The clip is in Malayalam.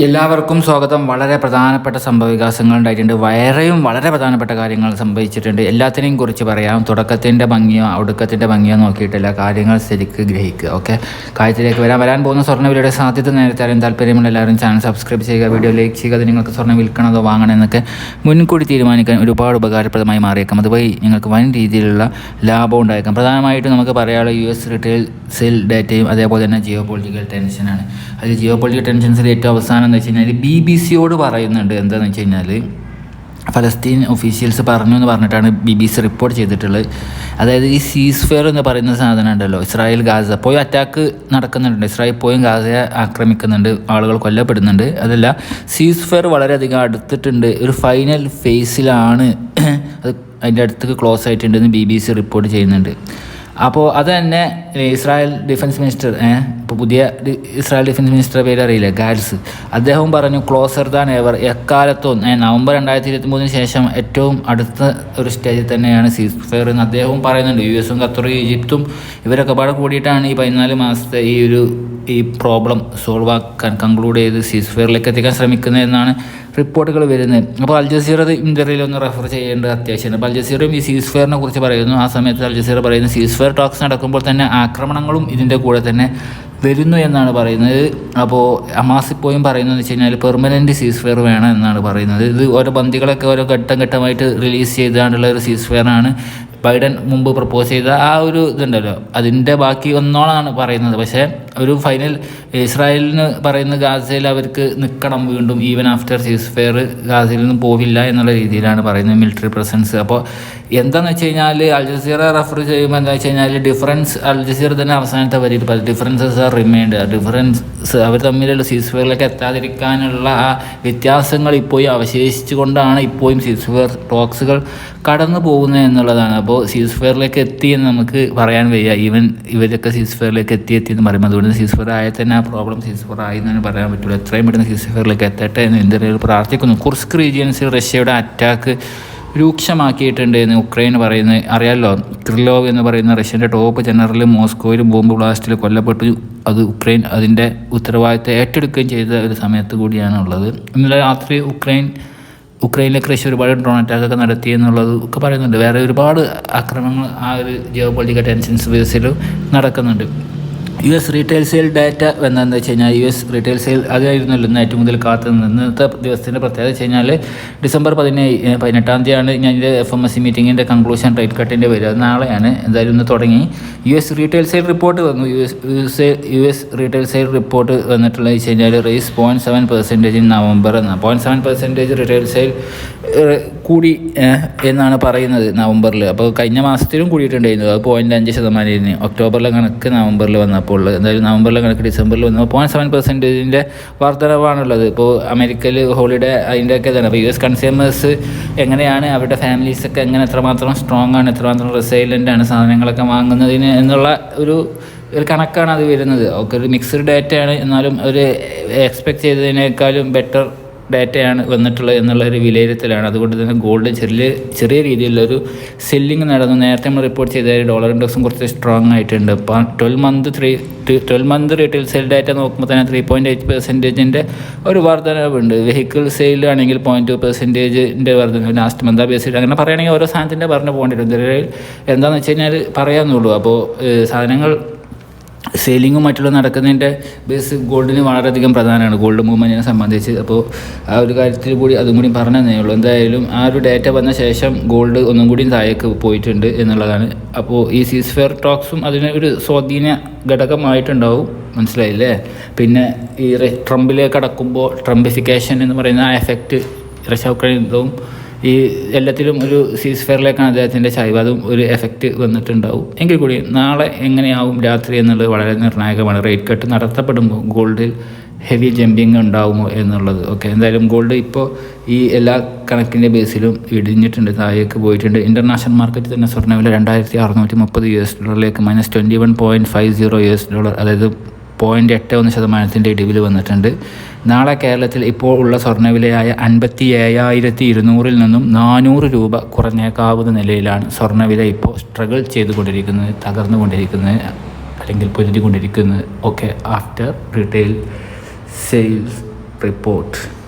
എല്ലാവർക്കും സ്വാഗതം. വളരെ പ്രധാനപ്പെട്ട സംഭവവികാസങ്ങൾ ഉണ്ടായിട്ടുണ്ട്. വേറെയും വളരെ പ്രധാനപ്പെട്ട കാര്യങ്ങൾ സംഭവിച്ചിട്ടുണ്ട്. എല്ലാത്തിനെയും കുറിച്ച് പറയാം. തുടക്കത്തിന്റെ ഭംഗിയോ ഒടുക്കത്തിന്റെ ഭംഗിയോ നോക്കിയിട്ടില്ല. കാര്യങ്ങൾ ശരിക്ക് ഗ്രഹിക്കുക ഓക്കെ? കാര്യത്തിലേക്ക് വരാൻ വരാൻ പോകുന്ന സ്വർണവിലയുടെ സാധ്യത നേരത്തെ അറിയാൻ താല്പര്യമുള്ള എല്ലാവരും ചാനൽ സബ്സ്ക്രൈബ് ചെയ്യുക വീഡിയോ ലൈക്ക് ചെയ്യുക. അത് നിങ്ങൾക്ക് സ്വർണം വിൽക്കണതോ വാങ്ങണമെന്നൊക്കെ മുൻകൂട്ടി തീരുമാനിക്കാൻ ഒരുപാട് ഉപകാരപ്രദമായി മാറിയേക്കാം. അതുവഴി നിങ്ങൾക്ക് വൻ രീതിയിലുള്ള ലാഭം ഉണ്ടായേക്കാം. പ്രധാനമായിട്ടും നമുക്ക് പറയാനുള്ള യു എസ് റിട്ടെയിൽ സെൽ ഡാറ്റയും അതേപോലെ തന്നെ ജിയോ പൊളിറ്റിക്കൽ ടെൻഷനാണ് അതിൽ ജിയോ പൊളിറ്റിക്കൽ ടെൻഷൻസിൽ ഏറ്റവും അവസാനം എന്ന് വെച്ച് കഴിഞ്ഞാൽ ബി ബി സിയോട് പറയുന്നുണ്ട് എന്താണെന്ന് വെച്ച് കഴിഞ്ഞാൽ ഫലസ്തീൻ ഒഫീഷ്യൽസ് പറഞ്ഞു എന്ന് പറഞ്ഞിട്ടാണ് ബി ബി സി റിപ്പോർട്ട് ചെയ്തിട്ടുള്ളത്. അതായത് ഈ സീസ് ഫെയർ എന്ന് പറയുന്ന സാധനം ഉണ്ടല്ലോ ഇസ്രായേൽ ഗാസ. പോയി അറ്റാക്ക് നടക്കുന്നുണ്ട്. ഇസ്രായേൽ പോയും ഗാസയെ ആക്രമിക്കുന്നുണ്ട് ആളുകൾ കൊല്ലപ്പെടുന്നുണ്ട്. അതല്ല സീസ് ഫെയർ വളരെയധികം അടുത്തിട്ടുണ്ട്. ഒരു ഫൈനൽ ഫേസിലാണ് അത് അതിന്റെ അടുത്തേക്ക് ക്ലോസ് ആയിട്ടുണ്ടെന്ന് ബി ബി സി റിപ്പോർട്ട് ചെയ്യുന്നുണ്ട്. അപ്പോൾ അത് തന്നെ ഇസ്രായേൽ ഡിഫൻസ് മിനിസ്റ്റർ ഇപ്പോൾ പുതിയ ഇസ്രായേൽ ഡിഫൻസ് മിനിസ്റ്റർ പേര് അറിയില്ല ഗാൽസ്. അദ്ദേഹവും പറഞ്ഞു ക്ലോസർ ദാൻ എവർ. എക്കാലത്തും നവംബർ രണ്ടായിരത്തി ഇരുപത്തി മൂന്നിന് ശേഷം ഏറ്റവും അടുത്ത ഒരു സ്റ്റേജിൽ തന്നെയാണ് സീസ് ഫെയർ എന്ന് അദ്ദേഹവും പറയുന്നുണ്ട്. യു എസും ഖത്തറും ഈജിപ്തും ഇവരൊക്കെ പാടെ കൂടിയിട്ടാണ് ഈ പതിനാല് മാസത്തെ ഈ ഒരു ഈ പ്രോബ്ലം സോൾവ് ആക്കാൻ കൺക്ലൂഡ് ചെയ്ത് സീസ് ഫെയറിലേക്ക് എത്തിക്കാൻ ശ്രമിക്കുന്നത് എന്നാണ് റിപ്പോർട്ടുകൾ വരുന്നത്. അപ്പോൾ അൽ ജസീറ ഇന്റർവ്യൂവിൽ ഒന്ന് റെഫർ ചെയ്യേണ്ടത് അത്യാവശ്യമാണ്. അപ്പോൾ അൽ ജസീറയും ഈ സീസ് ഫെയറിനെ കുറിച്ച് പറയുന്നു. ആ സമയത്ത് അൽ ജസീറ പറയുന്നു സീസ് ഫെയർ ടോക്സ് നടക്കുമ്പോൾ തന്നെ ആക്രമണങ്ങളും ഇതിന്റെ കൂടെ തന്നെ വരുന്നു എന്നാണ് പറയുന്നത്. അപ്പോൾ അമാസിപ്പോയും പറയുന്നത് വെച്ച് കഴിഞ്ഞാൽ പെർമനന്റ് സീസ് ഫെയർ വേണം എന്നാണ് പറയുന്നത്. ഇത് ഓരോ ബന്ദികളൊക്കെ ഓരോ ഘട്ടം ഘട്ടമായിട്ട് റിലീസ് ചെയ്താണ്ടുള്ള ഒരു സീസ് ഫെയർ ആണ്. ബൈഡൻ മുമ്പ് പ്രപ്പോസ് ചെയ്ത ആ ഒരു ഇതുണ്ടല്ലോ. അതിന്റെ ബാക്കി ഒന്നോളാണ് പറയുന്നത്. പക്ഷേ ഒരു ഫൈനൽ ഇസ്രായേലിന് പറയുന്ന ഗാസയിൽ അവർക്ക് നിൽക്കണം വീണ്ടും ഈവൻ ആഫ്റ്റർ സീസ് ഫെയർ ഗാസയിൽ നിന്നും പോവില്ല എന്നുള്ള രീതിയിലാണ് പറയുന്നത് മിലിറ്ററി പ്രസൻസ് അപ്പോൾ എന്താണെന്ന് വെച്ച് കഴിഞ്ഞാൽ അൽ ജസീറ റെഫർ ചെയ്യുമ്പോൾ എന്താ വെച്ച് കഴിഞ്ഞാൽ ഡിഫറൻസ് അൽ ജസീറ തന്നെ അവസാനത്തെ വരിയിൽ ഡിഫറൻസസ് ആർ റിമൈൻഡ്. ഡിഫറൻസ് അവർ തമ്മിലുള്ള സീസ് ഫെയറിലേക്ക് എത്താതിരിക്കാനുള്ള ആ വ്യത്യാസങ്ങൾ ഇപ്പോഴും അവശേഷിച്ചു കൊണ്ടാണ് ഇപ്പോഴും സീസ് ഫെയർ ടോക്സുകൾ കടന്നു പോകുന്നത് എന്നുള്ളതാണ്. അപ്പോൾ സീസ് ഫെയറിലേക്ക് എത്തി എന്ന് നമുക്ക് പറയാൻ വയ്യ. ഈവൻ ഇവരൊക്കെ സീസ് ഫെയറിലേക്ക് എത്തി എത്തി എന്ന് പറയുമ്പോൾ അതുകൊണ്ട് സീസ് ഫെയർ ആയ തന്നെ ആ പ്രോബ്ലം സീസ് ഫെയർ ആയി എന്ന് പറയാൻ പറ്റില്ല എത്രയും പെട്ടെന്ന് സീസ് ഫെയറിലേക്ക് എത്തട്ടെ എന്ന് ഇന്ത്യയിൽ പ്രാർത്ഥിക്കുന്നു. കുർസ്ക് റീജിയൻസിൽ റഷ്യയുടെ അറ്റാക്ക് രൂക്ഷമാക്കിയിട്ടുണ്ട് എന്ന് ഉക്രൈൻ പറയുന്നത് അറിയാമല്ലോ ക്രിലോവ് എന്ന് പറയുന്ന റഷ്യന്റെ ടോപ്പ് ജനറൽ മോസ്കോയിൽ ബോംബ് ബ്ലാസ്റ്റിൽ കൊല്ലപ്പെട്ടു. അത് ഉക്രൈൻ അതിന്റെ ഉത്തരവാദിത്തം ഏറ്റെടുക്കുകയും ചെയ്ത ഒരു സമയത്ത് കൂടിയാണ് ഉള്ളത് ഇന്നലെ രാത്രി ഉക്രൈൻ ഉക്രൈനിലേക്ക് റഷ്യ ഒരുപാട് ഡ്രോൺ അറ്റാക്കൊക്കെ നടത്തി എന്നുള്ളത് ഒക്കെ പറയുന്നുണ്ട്. വേറെ ഒരുപാട് ആക്രമണങ്ങൾ ആ ഒരു ജിയോ പൊളിറ്റിക്കൽ ടെൻഷൻസ് ബേസിൽ നടക്കുന്നുണ്ട്. U S retail sale data എന്താണെന്ന് വെച്ച് കഴിഞ്ഞാൽ യു എസ് റീറ്റെയിൽ സെയിൽ അതായിരുന്നല്ലോ ഇന്ന് ഏറ്റവും കൂടുതൽ കാത്തു ഇന്നത്തെ ദിവസത്തിന്റെ പ്രത്യേകത വെച്ച് കഴിഞ്ഞാൽ ഡിസംബർ പതിനേഴ് പതിനെട്ടാം തീയതിയാണ് ഞാൻ എഫ് എം എസ് സി മീറ്റിങ്ങിന്റെ കൺക്ലൂഷൻ റേറ്റ് കട്ടിന്റെ വരിക. നാളെയാണ് എന്തായാലും ഇന്ന് തുടങ്ങി. U S retail sale report വന്നു. U S U S U S retail sale report വന്നിട്ടുള്ള വെച്ച് കഴിഞ്ഞാൽ race point seven percentage in November എന്ന. Point seven percentage retail sale കൂടി എന്നാണ് പറയുന്നത് നവംബറിൽ അപ്പോൾ കഴിഞ്ഞ മാസത്തിലും കൂടിയിട്ടുണ്ടായിരുന്നു. അത് പോയിന്റ് അഞ്ച് ശതമാനമായിരുന്നു. ഒക്ടോബറിലെ കണക്ക് നവംബറിൽ വന്നപ്പോൾ എന്തായാലും നവംബറിലെ കണക്ക് ഡിസംബറിൽ വന്നപ്പോൾ പോയിന്റ് സെവൻ പെർസെന്റേജിന്റെ വർധനവാണുള്ളത്. ഇപ്പോൾ അമേരിക്കയിൽ ഹോളിഡേ അതിന്റെയൊക്കെ ഇതാണ്. അപ്പോൾ യു എസ് കൺസ്യൂമേഴ്സ് എങ്ങനെയാണ്? അവരുടെ ഫാമിലീസൊക്കെ എങ്ങനെ എത്രമാത്രം സ്ട്രോങ് ആണ്? എത്രമാത്രം റെസൈലന്റ് ആണ്? സാധനങ്ങളൊക്കെ വാങ്ങുന്നതിന് എന്നുള്ള ഒരു ഒരു കണക്കാണ് അത് വരുന്നത്. ഒക്കെ ഒരു മിക്സ്ഡ് ഡാറ്റയാണ് എന്നാലും ഒരു എക്സ്പെക്ട് ചെയ്തതിനേക്കാളും ബെറ്റർ ഡാറ്റയാണ് വന്നിട്ടുള്ളത് എന്നുള്ള ഒരു വിലയിരുത്തലാണ്. അതുകൊണ്ട് തന്നെ ഗോൾഡ് ചെറിയ ചെറിയ രീതിയിലൊരു സെല്ലിംഗ് നടന്നു. നേരത്തെ നമ്മൾ റിപ്പോർട്ട് ചെയ്ത ഡോളർ ഇൻഡെക്സും കുറച്ച് സ്ട്രോങ് ആയിട്ടുണ്ട്. അപ്പോൾ twelve month three twelve month retail sale data നോക്കുമ്പോൾ തന്നെ ത്രീ പോയിന്റ് എയ്റ്റ് പെർസെന്റേജിന്റെ ഒരു വർധനവുണ്ട്. വെഹിക്കിൾ സെയിലാണെങ്കിൽ പോയിന്റ് ടു പെർസെന്റേജിന്റെ വർധന ലാസ്റ്റ് മന്ത് ബേസിൽ അങ്ങനെ പറയുകയാണെങ്കിൽ ഓരോ സാധനത്തിന്റെ പറഞ്ഞു പോകേണ്ടി വരും എന്താണെന്ന് വെച്ച് കഴിഞ്ഞാൽ പറയാമെന്നുള്ളൂ അപ്പോൾ സാധനങ്ങൾ സെയിലിങ്ങും മറ്റുള്ള നടക്കുന്നതിന്റെ ബേസ് ഗോൾഡിന് വളരെയധികം പ്രധാനമാണ്. ഗോൾഡ് മൂവ്മെന്റിനെ സംബന്ധിച്ച്. അപ്പോൾ ആ ഒരു കാര്യത്തിൽ കൂടി അതും കൂടി പറഞ്ഞതേ ഉള്ളൂ. എന്തായാലും ആ ഒരു ഡേറ്റ വന്ന ശേഷം ഗോൾഡ് ഒന്നും കൂടി താഴേക്ക് പോയിട്ടുണ്ട് എന്നുള്ളതാണ്. അപ്പോൾ ഈ സീസ് ഫെയർ ടോക്സും അതിന് ഒരു സ്വാധീന ഘടകമായിട്ടുണ്ടാവും. മനസ്സിലായില്ലേ? പിന്നെ ഈ ട്രംപിലേക്ക് കടക്കുമ്പോൾ ട്രംപിഫിക്കേഷൻ എന്ന് പറയുന്ന ആ എഫക്റ്റ് റഷ്യ ഉക്രൈൻ ഈ എല്ലാത്തിലും ഒരു സീസ് ഫെയറിലേക്കാണ് അദ്ദേഹത്തിന്റെ ചായ്വ് അതും ഒരു എഫക്റ്റ് വന്നിട്ടുണ്ടാവും. എങ്കിൽ കൂടി നാളെ എങ്ങനെയാവും രാത്രി എന്നുള്ളത് വളരെ നിർണായകമാണ്. റേറ്റ് കട്ട് നടത്തപ്പെടുമ്പോൾ ഗോൾഡിൽ ഹെവി ജമ്പിങ് ഉണ്ടാവുമോ എന്നുള്ളത്. ഓക്കെ എന്തായാലും ഗോൾഡ് ഇപ്പോൾ ഈ എല്ലാ കണക്കിന്റെ ബേസിലും ഇടിഞ്ഞിട്ടുണ്ട് താഴേക്ക് പോയിട്ടുണ്ട്. ഇന്റർനാഷണൽ മാർക്കറ്റിൽ തന്നെ സ്വർണവില രണ്ടായിരത്തി അറുന്നൂറ്റി മുപ്പത് U S ഡോളറിലേക്ക് minus twenty one point five zero U S dollar അതായത് പോയിന്റ് എട്ട് ഒന്ന് ശതമാനത്തിന്റെ ഇടിവിൽ വന്നിട്ടുണ്ട്. നാളെ കേരളത്തിൽ ഇപ്പോൾ ഉള്ള സ്വർണവിലയായ അൻപത്തി ഏഴായിരത്തി ഇരുന്നൂറിൽ നിന്നും നാനൂറ് രൂപ കുറഞ്ഞേക്കാവുന്ന നിലയിലാണ് സ്വർണവില ഇപ്പോൾ സ്ട്രഗിൾ ചെയ്തുകൊണ്ടിരിക്കുന്നത് തകർന്നുകൊണ്ടിരിക്കുന്നത് അല്ലെങ്കിൽ പൊരുതിക്കൊണ്ടിരിക്കുന്നത്. ഒക്കെ ആഫ്റ്റർ റീറ്റെയിൽ സെയിൽസ് റിപ്പോർട്ട്